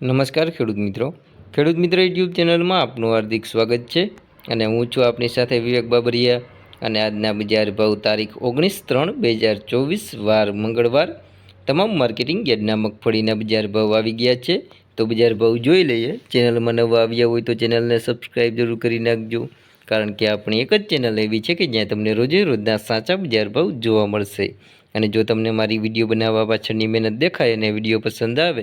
નમસ્કાર ખેડૂત મિત્રો. ખેડૂત મિત્ર યુટ્યુબ ચેનલમાં આપનું હાર્દિક સ્વાગત છે અને હું છું આપની સાથે વિવેક બાબરિયા અને આજના બજાર ભાવ તારીખ ઓગણીસ ત્રણ બે હજાર ચોવીસ વાર મંગળવાર. તમામ માર્કેટિંગ યાર્ડના મગફળીના બજાર ભાવ આવી ગયા છે. તો બજાર ભાવ જોઈ લઈએ. ચેનલમાં નવા આવ્યા હોય તો ચેનલને સબસ્ક્રાઈબ જરૂર કરી નાખજો. કારણ કે આપણી એક જ ચેનલ એવી છે કે જ્યાં તમને રોજે રોજના સાચા બજાર ભાવ જોવા મળશે. અને જો તમને મારી વીડિયો બનાવવા પાછળની મહેનત દેખાય અને વીડિયો પસંદ આવે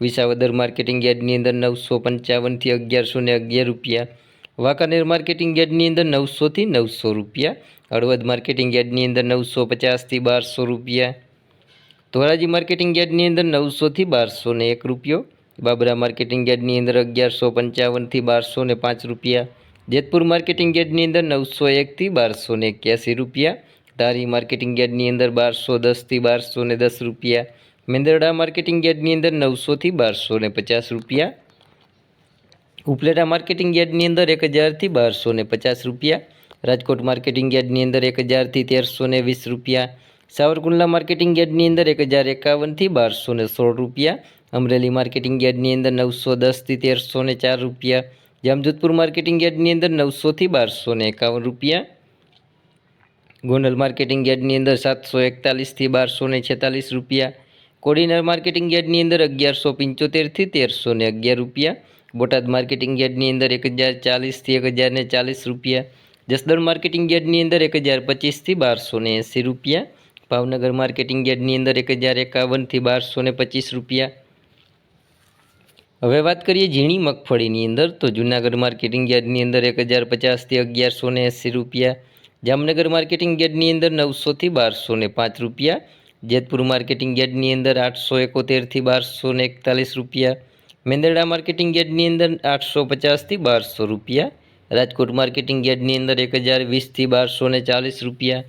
વિસાવદર માર્કેટિંગ યાર્ડની અંદર નવસો પંચાવનથી અગિયારસો ને અગિયાર રૂપિયા. વાંકાનેર માર્કેટિંગ યાર્ડની અંદર નવસોથી નવસો રૂપિયા. હળવદ માર્કેટિંગ યાર્ડની અંદર નવસો પચાસથી બારસો રૂપિયા. ધોરાજી માર્કેટિંગ યાર્ડની અંદર નવસોથી બારસો ને એક રૂપિયો. બાબરા માર્કેટિંગ યાર્ડની અંદર અગિયારસો પંચાવનથી બારસો ને પાંચ રૂપિયા. જેતપુર માર્કેટિંગ યાર્ડની અંદર નવસો એકથી બારસો ને એક્યાસી રૂપિયા. ધારી માર્કેટિંગ યાર્ડની અંદર બારસો દસથી બારસો ને દસ રૂપિયા. મેંદરડા માર્કેટિંગ યાર્ડની અંદર નવસોથી બારસો ને પચાસ રૂપિયા ઉપલેટા માર્કેટિંગ યાર્ડની અંદર એક હજારથી બારસો ને પચાસ રૂપિયા રાજકોટ માર્કેટિંગ યાર્ડની અંદર એક હજારથી તેરસો ને વીસ રૂપિયા સાવરકુંડલા માર્કેટિંગ યાર્ડની અંદર એક હજાર એકાવનથી બારસો ને સોળ રૂપિયા અમરેલી માર્કેટિંગ યાર્ડની અંદર નવસો દસથી તેરસો ને ચાર રૂપિયા જામજોધપુર માર્કેટિંગ યાર્ડની અંદર નવસોથી બારસો ને એકાવન રૂપિયા ગોંડલ માર્કેટિંગ યાર્ડની અંદર સાતસો એકતાલીસથી બારસો ને છેતાલીસ રૂપિયા કોડીનાર માર્કેટિંગ યાર્ડની અંદર અગિયારસો પંચોતેરથી તેરસો ને અગિયાર રૂપિયા. બોટાદ માર્કેટિંગ યાર્ડની અંદર એક હજાર ચાલીસથી એક હજાર ને ચાલીસ રૂપિયા. જસદણ માર્કેટિંગ યાર્ડની અંદર એક હજાર પચીસથી બારસો ને એંસી રૂપિયા. ભાવનગર માર્કેટિંગ યાર્ડની અંદર એક હજાર એકાવનથી બારસો ને પચીસ રૂપિયા. હવે વાત કરીએ ઝીણી મગફળીની અંદર, તો જૂનાગઢ માર્કેટિંગ યાર્ડની અંદર એક હજાર પચાસથી અગિયારસો ને એંસી રૂપિયા. જામનગર માર્કેટિંગ યાર્ડની અંદર નવસોથી બારસો ને પાંચ રૂપિયા. જેતપુર માર્કેટિંગ યાર્ડની અંદર આઠસો એકોતેરથી બારસો ને એકતાલીસ રૂપિયા, મેંદરડા માર્કેટિંગ યાર્ડની અંદર આઠસો પચાસથી બારસો રૂપિયા, રાજકોટ માર્કેટિંગ યાર્ડની અંદર એક હજાર વીસથી બારસો ને ચાલીસ રૂપિયા,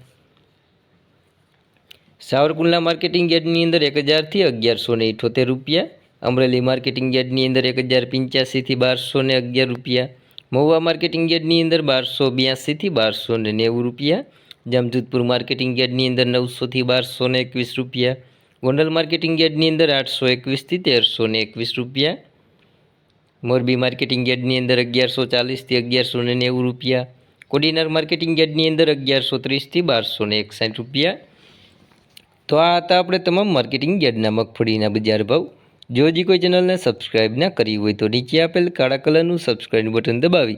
સાવરકુંડલા માર્કેટિંગ યાર્ડની અંદર એક હજારથી અગિયારસો ને ઇઠોતેર રૂપિયા, અમરેલી માર્કેટિંગ યાર્ડની અંદર એક હજાર પંચ્યાસીથી બારસો ને અગિયાર રૂપિયા, મહુવા માર્કેટિંગ યાર્ડની અંદર બારસો બ્યાસીથી બારસો ને નેવું રૂપિયા જામજોધપુર માર્કેટિંગ યાર્ડની અંદર નવસોથી બારસો ને એકવીસ રૂપિયા, ગોંડલ માર્કેટિંગ યાર્ડની અંદર આઠસો એકવીસથી તેરસો ને એકવીસ રૂપિયા, મોરબી માર્કેટિંગ યાર્ડની અંદર અગિયારસો ચાલીસથી અગિયારસો ને નેવું રૂપિયા, કોડીનાર માર્કેટિંગ યાર્ડની અંદર અગિયારસો ત્રીસથી બારસો ને એકસાઠ રૂપિયા. તો આ હતા આપણે તમામ માર્કેટિંગ યાર્ડના મગફળીના બજાર ભાવ. જો હજી કોઈ ચેનલને સબસ્ક્રાઇબ ના કરી હોય તો નીચે આપેલ કાળા કલરનું સબસ્ક્રાઇબ બટન દબાવી